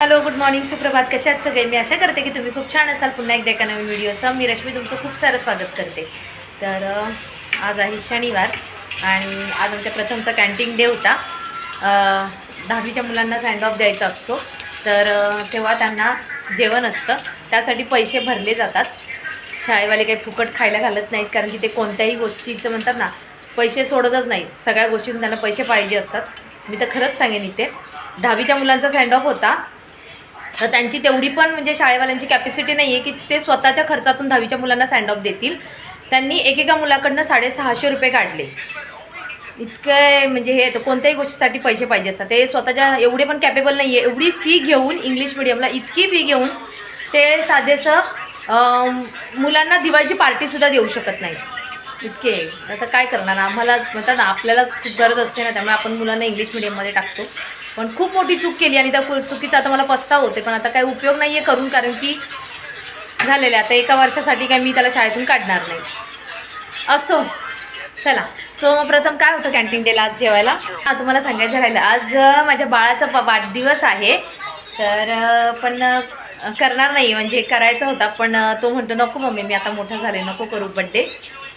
Hello good morning सुप्रभात. कशा आहात सगळे? मी आशा करते की तुम्ही खूप छान असाल. पुन्हा एकदा एका नवीन व्हिडिओसह मी रश्मी तुमचं खूप सारं स्वागत करते. तर आज आहे शनिवार आणि आज आमच्या प्रथमचा कॅन्टीन डे होता. दहावीच्या मुलांना सँड ऑफ द्यायचा असतो. तर तेव्हा त्यांना जेवण असतं. त्यासाठी पैसे भरले जातात. शाळेवाले काही फुकट खायला घालत नाहीत कारण की ते कोणत्याही गोष्टीचं म्हणतात ना पैसे सोडतच नाहीत. सगळ्या गोष्टीतून त्यांना पैसे पाहिजे असतात. मी तर खरंच सांगेन इथे. दहावीच्या मुलांचा सँड ऑफ होता. तर त्यांची तेवढी पण म्हणजे शाळेवाल्यांची कॅपॅसिटी नाही आहे की ते स्वतःच्या खर्चातून दहावीच्या मुलांना सँड ऑफ देतील. त्यांनी एकेका मुलाकडनं साडेसहाशे रुपये काढले. इतके म्हणजे हे तर कोणत्याही गोष्टीसाठी पैसे पाहिजे असतात. ते स्वतःच्या एवढे पण कॅपेबल नाही आहे एवढी फी घेऊन इंग्लिश मिडियमला इतकी फी घेऊन ते साधेसं मुलांना दिवाळीची पार्टीसुद्धा देऊ शकत नाही इतके. आता काय करणार? आम्हाला म्हणतात ना आपल्यालाच खूप गरज असते ना त्यामुळे आपण मुलांना इंग्लिश मिडियममध्ये टाकतो. पण खूप मोठी चूक केली आणि त्या कु- चुकीचा आता मला पस्ताव होते पण आता काही उपयोग नाही आहे करून कारण की झालेलं आहे. आता एका वर्षासाठी काय मी त्याला शाळेतून काढणार नाही. असो. चला. सो मग प्रथम काय होतं कॅन्टीन डेला आज जेवायला? हा तुम्हाला सांगायचं राहिलं. आज माझ्या बाळाचा प वाढदिवस आहे. तर पण करणार नाही. म्हणजे करायचा होता पण तो म्हणतो नको मम्मी मी आता मोठा झाले नको करू बड्डे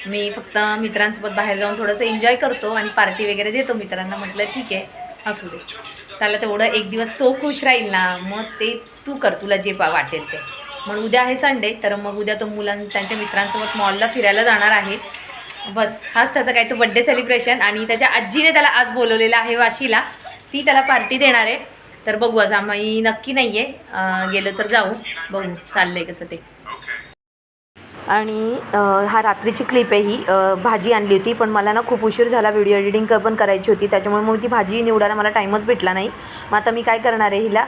मी फक्त मित्रांसोबत बाहेर जाऊन थोडंसं एन्जॉय करतो आणि पार्टी वगैरे देतो मित्रांना. म्हटलं ठीक आहे. असू दे. त्याला तेवढं एक दिवस तो खुश राहील ना मग ते तू कर तुला जे पा- वाटेल ते. मग उद्या आहे संडे तर मग उद्या तो मुलां त्यांच्या मित्रांसोबत मॉलला फिरायला जाणार आहे. बस हाच त्याचा काय तो बड्डे सेलिब्रेशन आणि त्याच्या आजीने त्याला आज बोलवलेलं आहे वाशीला. ती त्याला पार्टी देणार आहे. तर बघू आज आम्ही नक्की नाही आहे गेलो तर जाऊ. बघू चाललं आहे कसं ते. आणि हा रात्रीची क्लिप आहे ही. भाजी आणली होती पण मला ना खूप उशीर झाला. व्हिडिओ एडिटिंग क- पण करायची होती. त्याच्यामुळे मग ती भाजी निवडायला मला टाईमच भेटला नाही. मग आता मी काय करणार आहे हिला?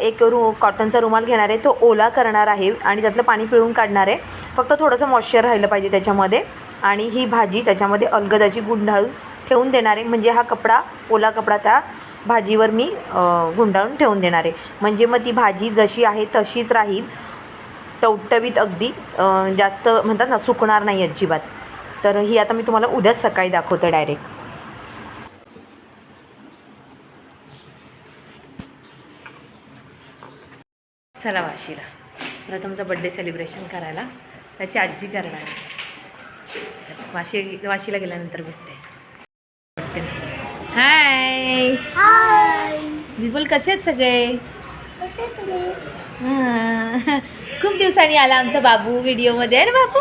एक रू कॉटनचा रुमाल घेणार आहे. तो ओला करणार आहे आणि त्यातलं पाणी पिळून काढणार आहे. फक्त थोडंसं मॉइश्चर राहिलं पाहिजे त्याच्यामध्ये. आणि ही भाजी त्याच्यामध्ये अलगदाची अशी गुंडाळून ठेवून देणार आहे. म्हणजे हा कपडा ओला कपडा त्या भाजीवर मी गुंडाळून ठेवून देणार आहे. म्हणजे मग ती भाजी जशी आहे तशीच राहील. टवटवीत अगदी जास्त म्हणतात ना सुकणार नाही अजिबात. तर ही आता मी तुम्हाला उद्याच सकाळी दाखवते डायरेक्ट चला वाशीला. प्रथमचा बड्डे सेलिब्रेशन करायला. त्याची आजी करणार. चला, वाशी वाशीला गेल्यानंतर भेटते हाय हाय बिलकुल कसे आहेत सगळे? कसे तुम्ही. खूप दिवसांनी आला आमचा बाबू व्हिडिओमध्ये आहे ना बाबू?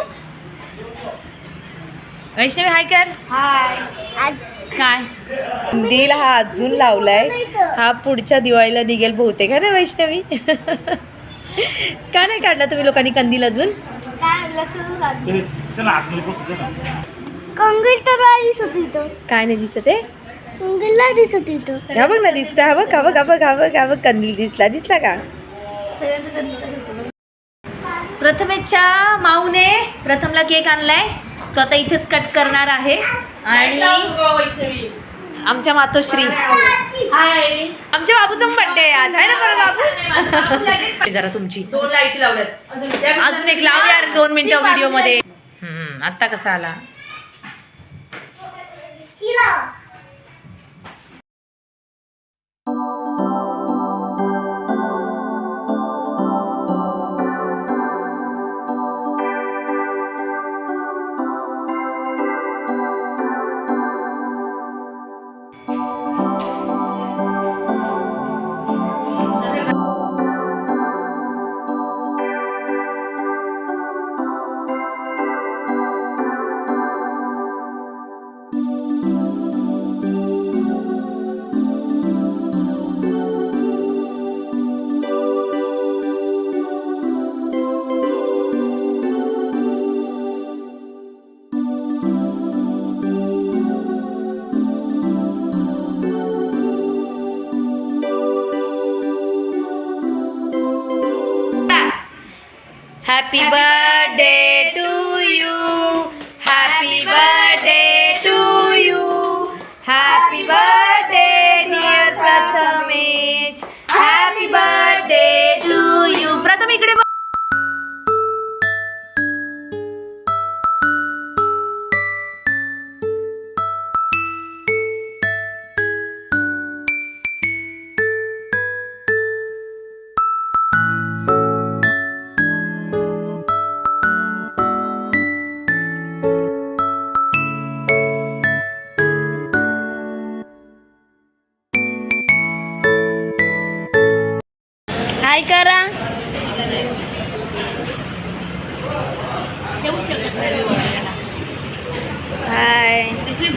वैष्णवी हाय कर. हाय काय? दिल हा अजून लावलाय. हा पुढच्या दिवाळीला निघेल बहुतेक है ना वैष्णवी? का नाही काढला तुम्ही लोकांनी कंदील अजून? काय लक्ष राहते चला आतमध्ये बसू दे ना. कंगील तर दिसत होती इथं. काय नाही दिसत आहे? कंगीलला दिसत हा बघ ना दिसतं हा बघ हा बघ हा बघ हा बघ कंदील दिसला. दिसला का? प्रथमेच्या माऊने प्रथमला केक आणलाय. तो आता इथेच कट करणार आहे. आणि आमच्या मातोश्री. आमच्या बाबूचा बर्थडे आहे आज. आहे ना बरं बाबू? जरा तुमची. दोन लाइट लावल्यात. अजून एक. लाव यार दोन मिनिटं व्हिडिओमध्ये. हम्म, आत्ता कसा आला? हॅपी बर्थडे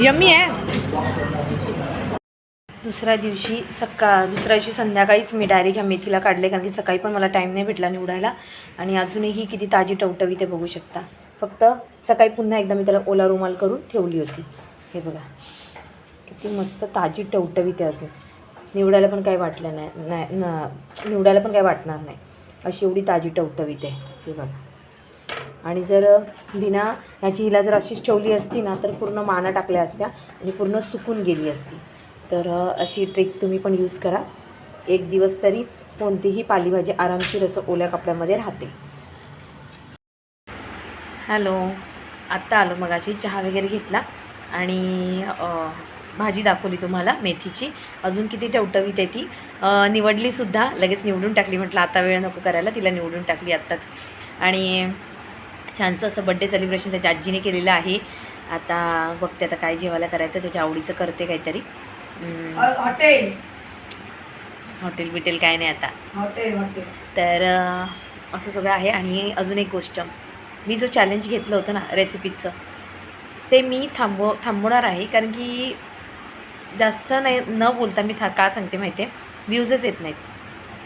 यम्मी आहे. दुसऱ्या दिवशी सकाळ दुसऱ्या दिवशी संध्याकाळीच मी डायरेक्ट ह्या मेथीला काढले कारण की सकाळी पण मला टाईम नाही भेटला निवडायला. आणि अजूनही किती ताजी टवटवी ते बघू शकता. फक्त सकाळी पुन्हा एकदा मी त्याला ओला रुमाल करून ठेवली होती. हे बघा. किती मस्त ताजी टवटवी ते अजून. निवडायला पण काही वाटलं नाही नाही निवडायला पण काही वाटणार नाही. अशी एवढी ताजी टवटवीत आहे. हे बघा. आणि जर बिना ह्याची हिला जर अशीच ठेवली असती ना तर पूर्ण माना टाकल्या असत्या आणि पूर्ण सुकून गेली असती. तर अशी ट्रिक तुम्ही पण यूज करा. एक दिवस तरी कोणतीही पालेभाजी आरामशीर असं ओल्या कपड्यामध्ये राहते. हॅलो. आत्ता आलो मग अशी चहा वगैरे घेतला आणि भाजी दाखवली तुम्हाला मेथीची. अजून किती टवटवीत आहे ती. निवडलीसुद्धा लगेच निवडून टाकली. म्हटलं आता वेळ नको करायला तिला निवडून टाकली आत्ताच. आणि छानसं असं बड्डे सेलिब्रेशन त्याच्या आजीने केलेलं आहे. आता बघते आता काय जेवायला करायचं त्याच्या आवडीचं करते काहीतरी. हॉटेल. हॉटेल बिटेल काय नाही आता. Hotel hotel. तर असं सगळं आहे आणि अजून एक गोष्ट. मी जो चॅलेंज घेतलं होतं ना रेसिपीचं ते मी थांबव थांबवणार आहे. कारण की जास्त नाही न बोलता मी था का सांगते माहिती आहे व्ह्यूजच येत नाहीत.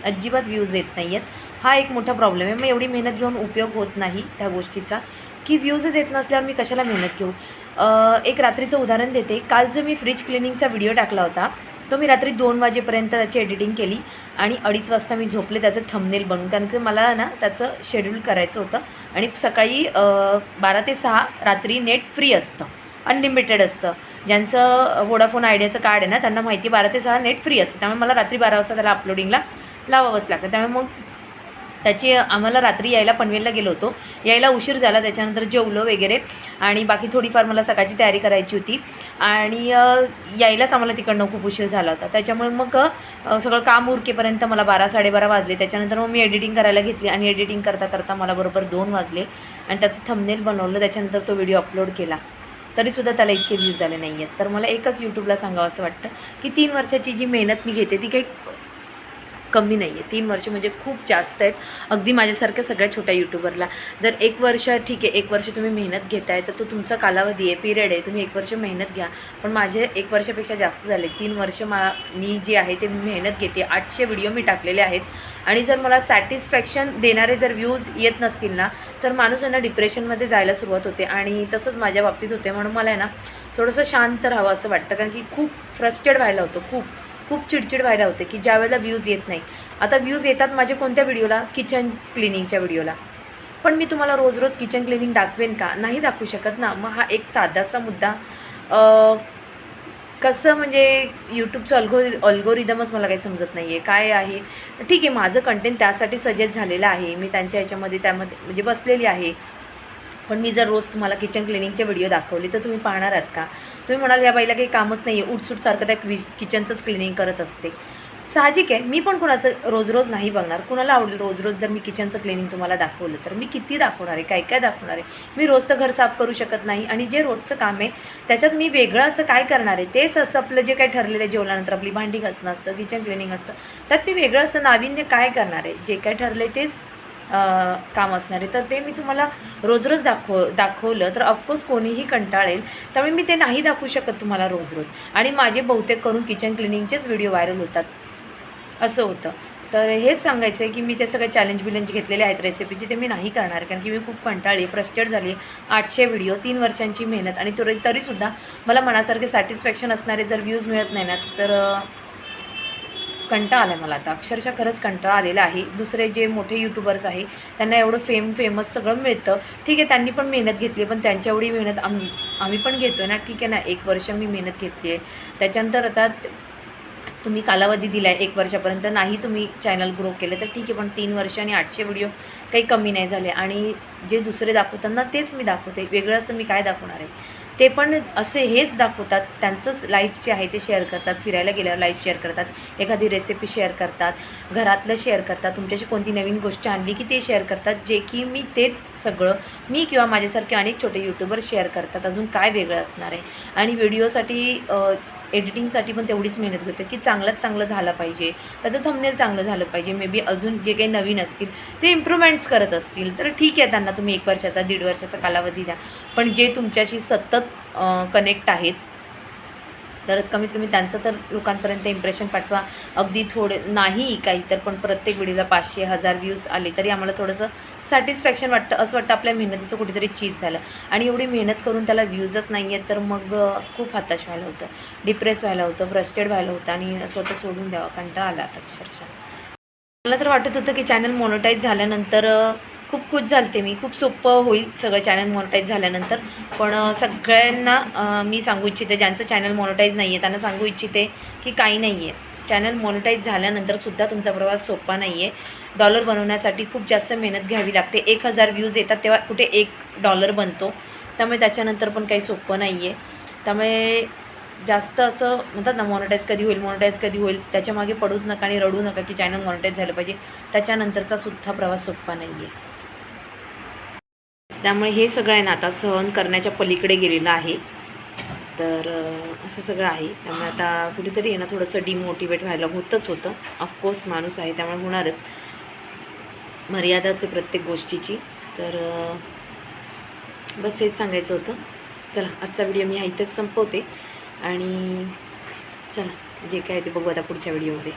अजिबात व्ह्यूज येत नाही आहेत हा एक मोठा प्रॉब्लेम आहे. मग एवढी मेहनत घेऊन उपयोग होत नाही त्या गोष्टीचा. की व्ह्यूजच येत नसल्यावर मी कशाला मेहनत घेऊ? एक रात्रीचं उदाहरण देते. काल जो मी फ्रीज क्लिनिंगचा व्हिडिओ टाकला होता तो मी रात्री दोन वाजेपर्यंत त्याची एडिटिंग केली आणि अडीच वाजता मी झोपले. त्याचं थंबनेल बनवून कारण की मला ना त्याचं शेड्यूल करायचं होतं आणि सकाळी बारा ते सहा रात्री नेट फ्री असतं. अनलिमिटेड असतं. ज्यांचं वोडाफोन आयडियाचं कार्ड आहे ना त्यांना माहिती बारा ते सहा नेट फ्री असतं. त्यामुळे मला रात्री बारा वाजता त्याला अपलोडिंगला लावावंच लागतं. त्यामुळे मग त्याची आम्हाला रात्री यायला पनवेलला गेलो होतो. यायला उशीर झाला त्याच्यानंतर जेवलो वगैरे. आणि बाकी थोडीफार मला सकाळची तयारी करायची होती. आणि यायलाच आम्हाला तिकडनं खूप उशीर झाला होता. त्याच्यामुळे मग सगळं काम उरकेपर्यंत मला बारा साडेबारा वाजले. त्याच्यानंतर मग मी एडिटिंग करायला घेतली आणि एडिटिंग करता करता मला बरोबर दोन वाजले. आणि त्याचं थंबनेल बनवलं. त्याच्यानंतर तो व्हिडिओ अपलोड केला. तरीसुद्धा त्याला इतके व्ह्यूज झाले नाही आहेत तर मला एकच यूट्यूबला सांगावं असं वाटतं की तीन वर्षाची जी मेहनत मी घेते ती काही कमी नाही आहे तीन वर्ष म्हणजे खूप जास्त आहेत. अगदी माझ्यासारख्या सगळ्या छोट्या यूट्यूबरला जर एक वर्ष ठीक आहे एक वर्ष तुम्ही मेहनत घेताय तर तो तुमचा कालावधी आहे पिरियड आहे. तुम्ही एक वर्ष मेहनत घ्या. पण माझे एक वर्षापेक्षा जास्त झाले. तीन वर्ष मा मी जे आहे ते मेहनत घेते. आठशे व्हिडिओ मी टाकलेले आहेत. आणि जर मला सॅटिस्फॅक्शन देणारे जर व्ह्यूज येत नसतील ना तर माणूस यांना डिप्रेशनमध्ये जायला सुरुवात होते. आणि तसंच माझ्या बाबतीत होते. म्हणून मला आहे ना थोडंसं शांत राहावं असं वाटतं. कारण की खूप फ्रस्टेड व्हायला होतं. खूप. खूप चिडचिड व्हायला होते की ज्या वेळेला व्ह्यूज येत नाही. आता व्ह्यूज येतात माझे कोणत्या व्हिडिओला किचन क्लिनिंगच्या व्हिडिओला पण मी तुम्हाला रोज रोज किचन क्लिनिंग दाखवेन का? नाही दाखवू शकत ना. मग हा एक साधासा मुद्दा. कसं म्हणजे यूट्यूबचं अल्गो अल्गोरिदमच मला काही समजत नाही आहे काय आहे? ठीक आहे माझं कंटेंट त्यासाठी सजेस्ट झालेलं आहे. मी त्यांच्या याच्यामध्ये त्यामध्ये म्हणजे बसलेली आहे. पण मी जर रोज तुम्हाला किचन क्लिनिंगचे व्हिडिओ दाखवले तर तुम्ही पाहणार आहात का? तुम्ही म्हणाल या बाईला काही कामच नाही आहे उठसूटसारखं त्या क्विज किचनचंच क्लिनिंग करत असते. साहजिक आहे. मी पण कोणाचं रोज रोज नाही बघणार. कुणाला आवडेल रोज रोज जर मी किचनचं क्लिनिंग तुम्हाला दाखवलं तर मी किती दाखवणार आहे? काय काय दाखवणार आहे? मी रोज तर घर साफ करू शकत नाही आणि जे रोजचं काम आहे त्याच्यात मी वेगळं असं काय करणार आहे? तेच असं आपलं जे काय ठरलेलं आहे जेवल्यानंतर आपली भांडी घासणं असतं किचन क्लिनिंग असतं त्यात मी वेगळं असं नाविन्य काय करणार आहे? जे काय ठरलं आहे तेच काम असणार. आहे तर ते मी तुम्हाला रोज रोज दाखव दाखवलं. तर ऑफकोर्स कोणीही कंटाळेल. त्यामुळे मी ते नाही दाखवू शकत तुम्हाला रोज रोज आणि माझे बहुतेक करून किचन क्लिनिंगचेच व्हिडिओ व्हायरल होतात. असं होतं. तर हेच सांगायचं आहे की मी ते सगळे चॅलेंज बिलेंज घेतलेले आहेत रेसिपीचे ते मी नाही करणार कारण की मी खूप कंटाळली फ्रस्ट्रेट झाली आठशे व्हिडिओ तीन वर्षांची मेहनत. आणि तरी तरीसुद्धा मला मनासारखे सॅटिस्फॅक्शन असणारे जर व्ह्यूज मिळत नाही ना तर कंटाळा आला आहे मला आता. अक्षरशः खरंच कंटाळा आलेला आहे. दुसरे जे मोठे यूट्यूबर्स आहे त्यांना एवढं फेम फेमस सगळं मिळतं. ठीक आहे त्यांनी पण मेहनत घेतली पण त्यांच्या एवढी मेहनत आम्ही आम्ही पण घेतो आहे ना. ठीक आहे ना एक वर्ष मी मेहनत घेतली आहे. त्याच्यानंतर आता तुम्ही कालावधी दिला आहे एक वर्षापर्यंत. नाही तुम्ही चॅनल ग्रो केलं तर ठीक आहे पण तीन वर्ष आणि आठशे व्हिडिओ काही कमी नाही झाले. आणि जे दुसरे दाखवताना तेच मी दाखवते. वेगळं असं मी काय दाखवणार आहे? ते पण असे हेच दाखवतात त्यांचंच लाईफ जे आहे ते शेअर करतात फिरायला गेल्यावर लाईफ शेअर करतात एखादी रेसिपी शेअर करतात घरातलं शेअर करतात तुमच्याशी कोणती नवीन गोष्ट आणली की ते शेअर करतात जे की मी तेच सगळं मी किंवा माझ्यासारखे अनेक छोटे यूट्यूबर शेअर करतात अजून काय वेगळं असणार आहे? आणि व्हिडिओसाठी एडिटिंगसाठी पण तेवढीच मेहनत घेतो की चांगल्यात चांगलं झालं पाहिजे. त्याचं थंबनेल चांगलं झालं पाहिजे. मे बी अजून जे काही नवीन असतील ते इम्प्रूव्हमेंट्स करत असतील. तर ठीक आहे त्यांना तुम्ही एक वर्षाचा दीड वर्षाचा कालावधी द्या. पण जे तुमच्याशी सतत कनेक्ट आहेत तर कमीत कमी त्यांचं तर लोकांपर्यंत इम्प्रेशन पाठवा. अगदी थोडे नाही काही तर पण प्रत्येक व्हिडिओला पाचशे हजार व्ह्यूज आले तरी आम्हाला थोडंसं सॅटिस्फॅक्शन वाटतं. असं वाटतं आपल्या मेहनतीचं कुठेतरी चीज झालं. आणि एवढी मेहनत करून त्याला व्ह्यूजच नाही आहेत तर मग खूप हताश व्हायला होतं. डिप्रेस व्हायला होतं फ्रस्ट्रेट व्हायला होतं आणि स्वतः सोडून द्यावा. कंटाळा आला आता अक्षरशः. मला तर वाटत होतं की चॅनल मॉनिटाईज झाल्यानंतर खूप खुश झालते मी. खूप सोपं होईल सगळं चॅनल मॉनिटाईज झाल्यानंतर. पण सगळ्यांना मी सांगू इच्छिते ज्यांचं चॅनल मॉनिटाईज नाही आहे त्यांना सांगू इच्छिते की काही नाही आहे चॅनल मॉनिटाईज झाल्यानंतरसुद्धा तुमचा प्रवास सोपा नाही आहे डॉलर बनवण्यासाठी खूप जास्त मेहनत घ्यावी लागते. एक हजार व्ह्यूज येतात तेव्हा कुठे एक डॉलर बनतो. त्यामुळे त्याच्यानंतर पण काही सोपं नाही आहे त्यामुळे जास्त असं म्हणतात ना मॉनिटाईज कधी होईल मॉनिटाईज कधी होईल त्याच्यामागे पडूच नका आणि रडू नका की चॅनल मॉनिटाईज झालं पाहिजे. त्याच्यानंतरचा सुद्धा प्रवास सोपा नाही आहे त्यामुळे हे सगळं आहे ना आता सहन करण्याच्या पलीकडे गेलेलं आहे. तर असं सगळं आहे. त्यामुळे आता कुठेतरी आहे ना थोडंसं डिमोटिवेट व्हायला होतच होतं. ऑफकोर्स माणूस आहे त्यामुळे होणारच. मर्यादा असते प्रत्येक गोष्टीची. तर बस हेच सांगायचं होतं. चला आजचा व्हिडिओ मी हा इथेच संपवते. आणि चला जे काय ते बघू आता पुढच्या व्हिडिओमध्ये.